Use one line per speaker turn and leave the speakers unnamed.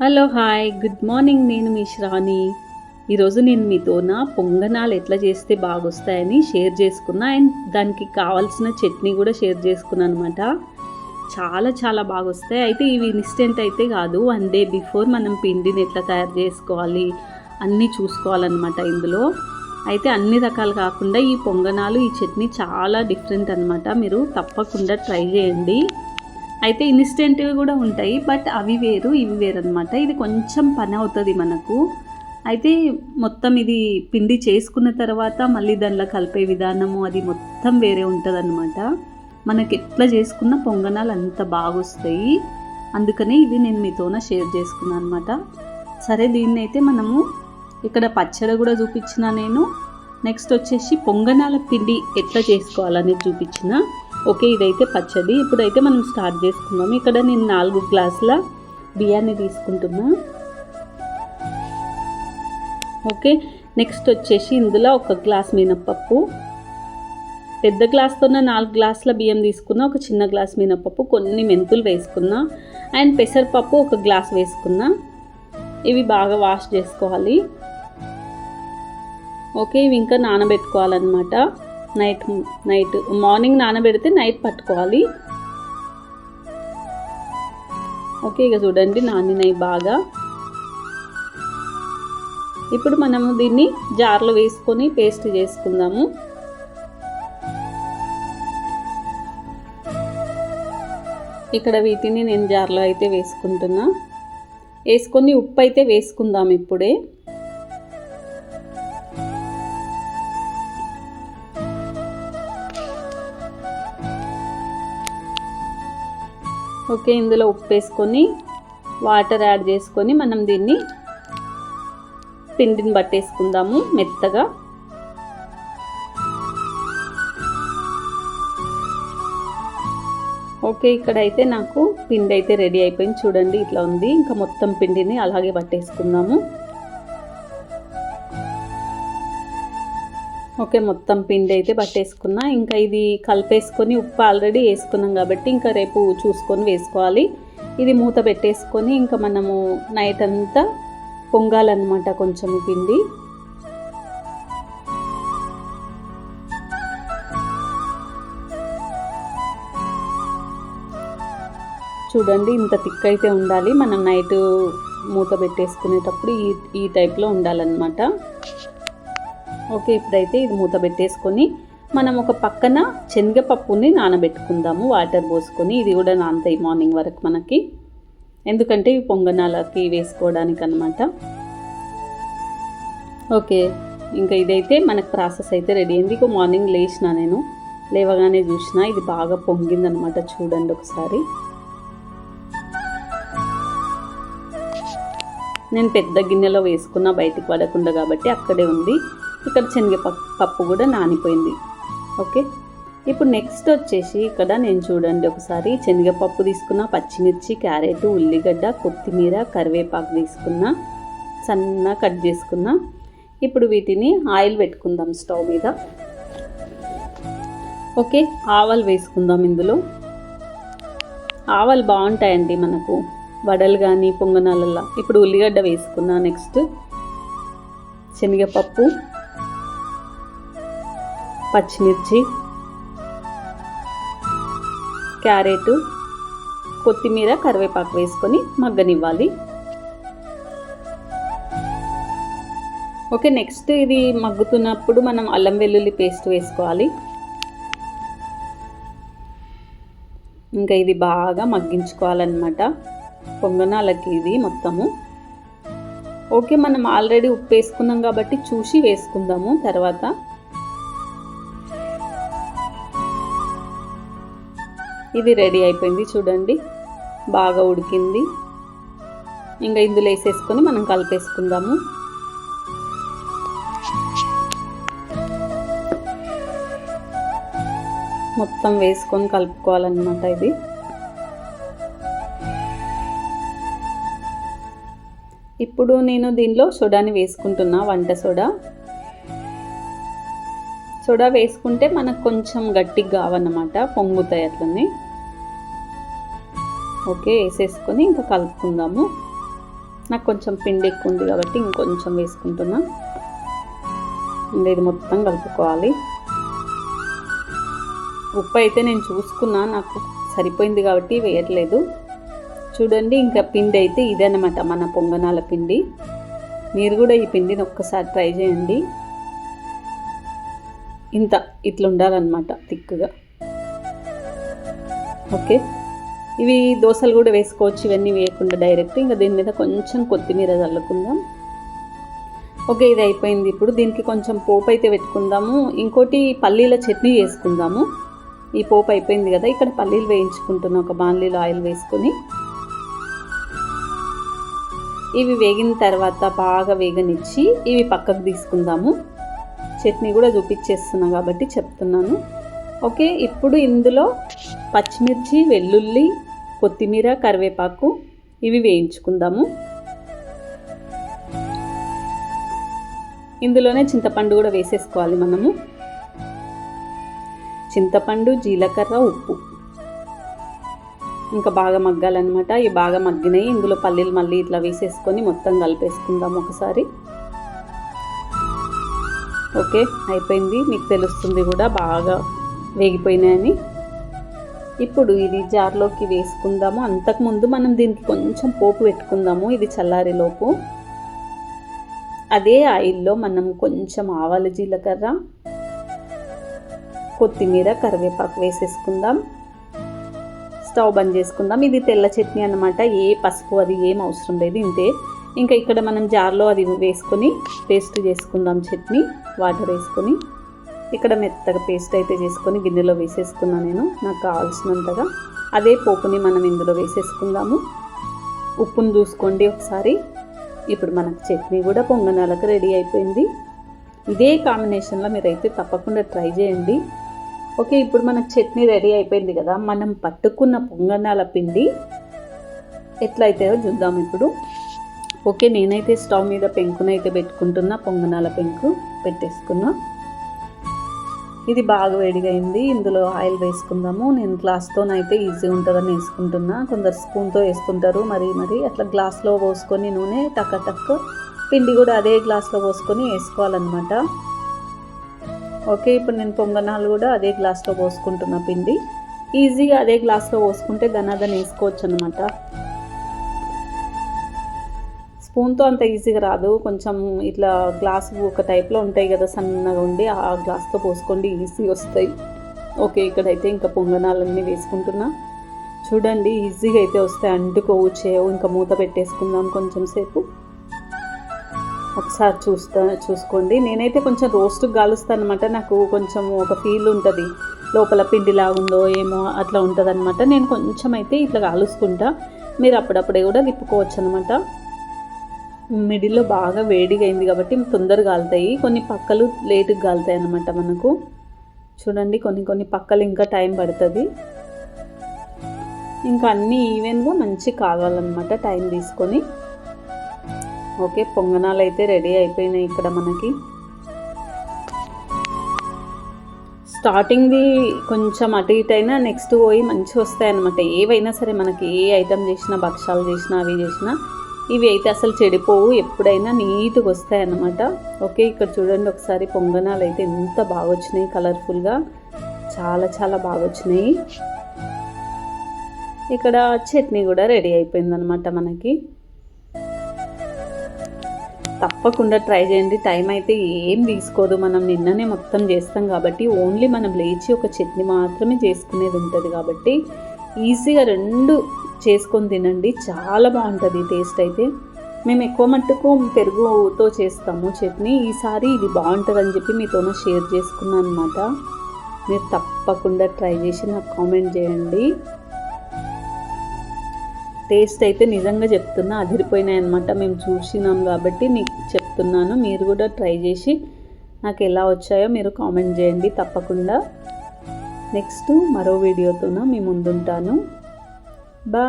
Hello hi. Good morning. నేను మీ శ్రావణి ఈరోజు నేను మీతో నా పొంగనాలు ఎట్లా చేస్తే బాగొస్తాయని షేర్ చేసుకున్నా. అండ్ దానికి కావాల్సిన చట్నీ కూడా షేర్ చేసుకున్నాను అనమాట చాలా చాలా బాగొస్తాయి. అయితే ఇవి ఇన్స్టెంట్ అయితే కాదు. వన్ డే బిఫోర్ మనం పిండిని ఎట్లా తయారు చేసుకోవాలి అన్నీ చూసుకోవాలన్నమాట ఇందులో. అయితే అన్ని రకాలు కాకుండా ఈ పొంగనాలు ఈ చట్నీ చాలా డిఫరెంట్ అనమాట మీరు తప్పకుండా ట్రై చేయండి. అయితే ఇన్స్టెంట్వి కూడా ఉంటాయి బట్ అవి వేరు ఇవి వేరు అనమాట ఇది కొంచెం పని అవుతుంది మనకు. అయితే మొత్తం ఇది పిండి చేసుకున్న తర్వాత మళ్ళీ దానిలో కలిపే విధానము అది మొత్తం వేరే ఉంటుంది అనమాట మనకి ఎట్లా చేసుకున్న పొంగనాలు అంత బాగా వస్తాయి అందుకనే ఇది నేను మీతోన షేర్ చేసుకున్నాను అనమాట సరే దీన్ని అయితే మనము ఇక్కడ పచ్చడి కూడా చూపించిన నేను. నెక్స్ట్ వచ్చేసి పొంగనాల పిండి ఎట్లా చేసుకోవాలనేది చూపించిన. ఓకే ఇదైతే పచ్చడి. ఇప్పుడైతే మనం స్టార్ట్ చేసుకుందాం. ఇక్కడ నేను నాలుగు గ్లాసుల బియ్యాన్ని తీసుకుంటున్నా. ఓకే నెక్స్ట్ వచ్చేసి ఇందులో ఒక గ్లాస్ మినప్పప్పు. పెద్ద గ్లాస్తోనే నాలుగు గ్లాసుల బియ్యం తీసుకున్నా ఒక చిన్న గ్లాస్ మినప్పప్పు కొన్ని మెంతులు వేసుకున్నా అండ్ పెసరపప్పు ఒక గ్లాస్ వేసుకున్నా. ఇవి బాగా వాష్ చేసుకోవాలి. ఓకే ఇవి ఇంకా నానబెట్టుకోవాలన్నమాట. నైట్ నైట్ మార్నింగ్ నానబెడితే నైట్ పట్టుకోవాలి. ఓకే ఇక చూడండి నానినాయి బాగా. ఇప్పుడు మనము దీన్ని జార్లో వేసుకొని పేస్ట్ చేసుకుందాము. ఇక్కడ వీటిని నేను జార్లో అయితే వేసుకుంటున్నా. వేసుకొని ఉప్పు అయితే వేసుకుందాం ఇప్పుడే. ఓకే ఇందులో ఉప్పు వేసుకొని వాటర్ యాడ్ చేసుకొని మనం దీన్ని పిండిని పట్టేసుకుందాము మెత్తగా. ఓకే ఇక్కడ అయితే నాకు పిండి అయితే రెడీ అయిపోయింది. చూడండి ఇట్లా ఉంది. ఇంకా మొత్తం పిండిని అలాగే పట్టేసుకుందాము. ఓకే మొత్తం పిండి అయితే పట్టేసుకున్నా. ఇంకా ఇది కలిపేసుకొని ఉప్పు ఆల్రెడీ వేసుకున్నాం కాబట్టి ఇంకా రేపు చూసుకొని వేసుకోవాలి. ఇది మూత పెట్టేసుకొని ఇంకా మనము నైట్ అంతా పొంగాలన్నమాట కొంచెం పిండి. చూడండి ఇంత థిక్ అయితే ఉండాలి. మనం నైట్ మూత పెట్టేసుకునేటప్పుడు ఈ ఈ టైప్లో ఉండాలన్నమాట. ఓకే ఇప్పుడైతే ఇది మూత పెట్టేసుకొని మనం ఒక పక్కన శనగపప్పుని నానబెట్టుకుందాము వాటర్ పోసుకొని. ఇది కూడా నానతాయి మార్నింగ్ వరకు మనకి. ఎందుకంటే ఇవి పొంగనాలకి వేసుకోవడానికి అనమాట ఓకే ఇంకా ఇదైతే మనకు ప్రాసెస్ అయితే రెడీ అయింది. ఇక మార్నింగ్ లేచిన నేను లేవగానే చూసిన ఇది బాగా పొంగిందనమాట చూడండి ఒకసారి. నేను పెద్ద గిన్నెలో వేసుకున్న బయటికి పడకుండా కాబట్టి అక్కడే ఉంది. ఇక్కడ శనగపప్పు పప్పు కూడా నానిపోయింది. ఓకే? ఇప్పుడు నెక్స్ట్ వచ్చేసి ఇక్కడ నేను చూడండి ఒకసారి. శనగపప్పు తీసుకున్న పచ్చిమిర్చి క్యారెట్ ఉల్లిగడ్డ కొత్తిమీర కరివేపాకు తీసుకున్న సన్న కట్ చేసుకున్న. ఇప్పుడు వీటిని ఆయిల్ పెట్టుకుందాం స్టవ్ మీద. ఓకే? ఆవాలు వేసుకుందాం ఇందులో. ఆవాలు బాగుంటాయండి మనకు. వడలు కానీ పొంగనాలల్లా. ఇప్పుడు ఉల్లిగడ్డ వేసుకున్నా నెక్స్ట్. శనగపప్పు. పచ్చిమిర్చి క్యారెట్ కొత్తిమీర కరివేపాకు వేసుకొని మగ్గనివ్వాలి. ఓకే నెక్స్ట్ ఇది మగ్గుతున్నప్పుడు మనం అల్లం వెల్లుల్లి పేస్ట్ వేసుకోవాలి. ఇంకా ఇది బాగా మగ్గించుకోవాలన్నమాట. పొంగనాలకి ఇది మొత్తము. ఓకే మనం ఆల్రెడీ ఉప్పు వేసుకున్నాం కాబట్టి చూసి వేసుకుందాము. తర్వాత ఇది రెడీ అయిపోయింది చూడండి. బాగా ఉడికింది. ఇంకా ఇందులో వేసేసుకొని మనం కలిపేసుకుందాము. మొత్తం వేసుకొని కలుపుకోవాలన్నమాట ఇది. ఇప్పుడు నేను దీనిలో సోడాని వేసుకుంటున్నా వంట సోడా. సోడా వేసుకుంటే మనకు కొంచెం గట్టిగా కావన్నమాట పొంగుతాయి అట్లనే. ఓకే వేసేసుకొని ఇంకా కలుపుకుందాము. నాకు కొంచెం పిండి ఎక్కువ ఉంది కాబట్టి ఇంకొంచెం వేసుకుంటున్నా. ఇంకా ఇది మొత్తం కలుపుకోవాలి. ఉప్పు అయితే నేను చూసుకున్నా నాకు సరిపోయింది కాబట్టి వేయట్లేదు. చూడండి ఇంకా పిండి అయితే ఇదనమాట మన పొంగనాల పిండి. మీరు కూడా ఈ పిండిని ఒక్కసారి ట్రై చేయండి. ఇంత ఇట్లా ఉండాలన్నమాట థిక్గా. ఓకే. ఇవి దోశలు కూడా వేసుకోవచ్చు ఇవన్నీ వేయకుండా డైరెక్ట్ ఇంకా దీని మీద కొంచెం కొత్తిమీర చల్లుకుందాం. ఓకే ఇది అయిపోయింది ఇప్పుడు. దీనికి కొంచెం పోపు అయితే పెట్టుకుందాము. ఇంకోటి పల్లీల చట్నీ చేసుకుందాము. ఈ పోపు అయిపోయింది కదా ఇక్కడ పల్లీలు వేయించుకుంటున్నాం. ఒక బాన్లీలో ఆయిల్ వేసుకొని. ఇవి వేగిన తర్వాత బాగా వేగనిచ్చి ఇవి పక్కకు తీసుకుందాము. చట్నీ కూడా చూపించేస్తున్నా కాబట్టి చెప్తున్నాను. ఓకే ఇప్పుడు ఇందులో పచ్చిమిర్చి వెల్లుల్లి కొత్తిమీర కరివేపాకు ఇవి వేయించుకుందాము. ఇందులోనే చింతపండు కూడా వేసేసుకోవాలి మనము. చింతపండు జీలకర్ర ఉప్పు. ఇంకా బాగా మగ్గాలన్నమాట. ఇవి బాగా మగ్గినాయి. ఇందులో పల్లీలు మళ్ళీ ఇట్లా వేసేసుకొని మొత్తం కలిపేసుకుందాం ఒకసారి. ఓకే అయిపోయింది. మీకు తెలుస్తుంది కూడా బాగా వేగిపోయినాయని. ఇప్పుడు ఇది జార్లోకి వేసుకుందాము. అంతకుముందు మనం దీనికి కొంచెం పోపు పెట్టుకుందాము. ఇది చల్లారేలోపు అదే ఆయిల్లో మనం కొంచెం ఆవాల జీలకర్ర కొత్తిమీర కరివేపాకు వేసేసుకుందాం. స్టవ్ బంద్ చేసుకుందాం. ఇది తెల్ల చట్నీ అనమాట ఏ పసుపు అది ఏం అవసరం లేదు ఇంతే. ఇంకా ఇక్కడ మనం జార్లో అది వేసుకొని పేస్ట్ చేసుకుందాం చట్నీ వాటర్ వేసుకొని. ఇక్కడ మెత్తగా పేస్ట్ అయితే చేసుకొని గిన్నెలో వేసేసుకున్నాను నేను నాకు కావాల్సినంతగా. అదే పోపుని మనం ఇందులో వేసేసుకుందాము. ఉప్పును చూసుకోండి ఒకసారి. ఇప్పుడు మనకు చట్నీ కూడా పొంగనాలకు రెడీ అయిపోయింది. ఇదే కాంబినేషన్లో మీరైతే తప్పకుండా ట్రై చేయండి. ఓకే ఇప్పుడు మనకు చట్నీ రెడీ అయిపోయింది కదా మనం పట్టుకున్న పొంగనాల పిండి ఎట్లయితే చూద్దాం ఇప్పుడు. ఓకే నేనైతే స్టవ్ మీద పెంకునైతే పెట్టుకుంటున్నా పొంగనాల పెంకు పెట్టేసుకున్నా. ఇది బాగా వేడిగైంది. ఇందులో ఆయిల్ వేసుకుందాము. నేను గ్లాస్తోనైతే ఈజీ ఉంటుందని వేసుకుంటున్నా. కొందరు స్పూన్తో వేసుకుంటారు మరి మరి. అట్లా గ్లాస్లో పోసుకొని నూనె టక్ టక్. పిండి కూడా అదే గ్లాస్లో పోసుకొని వేసుకోవాలన్నమాట. ఓకే ఇప్పుడు నేను పొంగనాలు కూడా అదే గ్లాస్లో పోసుకుంటున్నా పిండి. ఈజీగా అదే గ్లాస్లో పోసుకుంటే ధనాదన వేసుకోవచ్చు అనమాట స్పూన్తో అంత ఈజీగా రాదు. కొంచెం ఇట్లా గ్లాస్ ఒక టైప్లో ఉంటాయి కదా సన్నగా ఉండి ఆ గ్లాస్తో పోసుకోండి ఈజీ వస్తాయి. ఓకే ఇక్కడైతే ఇంకా పొంగనాలన్నీ వేసుకుంటున్నా. చూడండి ఈజీగా అయితే వస్తాయి. అంటుకోవు చేయవు. ఇంకా మూత పెట్టేసుకుందాం కొంచెం సేపు. ఒకసారి చూస్తా చూసుకోండి. నేనైతే కొంచెం రోస్ట్ కాలుస్తాను అనమాట నాకు కొంచెం ఒక ఫీల్ ఉంటుంది. లోపల పిండిలా ఉందో ఏమో అట్లా ఉంటుంది అనమాట నేను కొంచెం అయితే ఇట్లా కాలుసుకుంటా మీరు అప్పుడప్పుడే కూడా తిప్పుకోవచ్చు అనమాట మిడిల్లో బాగా వేడిగా అయింది కాబట్టి తొందరగా కాలుతాయి కొన్ని పక్కలు లేటుగా కాలుతాయి అనమాట మనకు. చూడండి కొన్ని కొన్ని పక్కలు ఇంకా టైం పడుతుంది. ఇంకా అన్నీ ఈవెన్గా మంచి కావాలన్నమాట టైం తీసుకొని. ఓకే పొంగనాలు అయితే రెడీ అయిపోయినాయి ఇక్కడ మనకి. స్టార్టింగ్ది కొంచెం అటు ఇటు అయినా నెక్స్ట్ పోయి మంచిగా వస్తాయి అనమాట ఏవైనా సరే మనకి ఏ ఐటమ్ చేసినా భక్షాలు చేసినా అవి చేసినా ఇవి అయితే అసలు చెడిపోవు ఎప్పుడైనా నీట్గా వస్తాయి అన్నమాట ఓకే ఇక్కడ చూడండి ఒకసారి పొంగనాలు అయితే ఎంత బాగా వచ్చినాయి కలర్ఫుల్గా. చాలా చాలా బాగా వచ్చినాయి. ఇక్కడ చట్నీ కూడా రెడీ అయిపోయిందనమాట మనకి. తప్పకుండా ట్రై చేయండి. టైం అయితే ఏం తీసుకోదు. మనం నిన్ననే మొత్తం చేస్తాం కాబట్టి ఓన్లీ మనం లేచి ఒక చట్నీ మాత్రమే చేసుకునేది ఉంటుంది కాబట్టి ఈజీగా రెండు చేసుకొని తినండి. చాలా బాగుంటుంది టేస్ట్ అయితే. మేము ఎక్కువ మట్టుకు పెరుగుతో చేస్తాము చట్నీ. ఈసారి ఇది బాగుంటుందని చెప్పి మీతోనే షేర్ చేసుకున్నాను అనమాట మీరు తప్పకుండా ట్రై చేసి నాకు కామెంట్ చేయండి. టేస్ట్ అయితే నిజంగా చెప్తున్నా అదిరిపోయినాయి అనమాట మేము చూసినాం కాబట్టి మీకు చెప్తున్నాను. మీరు కూడా ట్రై చేసి నాకు ఎలా వచ్చాయో మీరు కామెంట్ చేయండి తప్పకుండా. నెక్స్ట్ మరో వీడియోతోన మీ ముందుంటాను. బా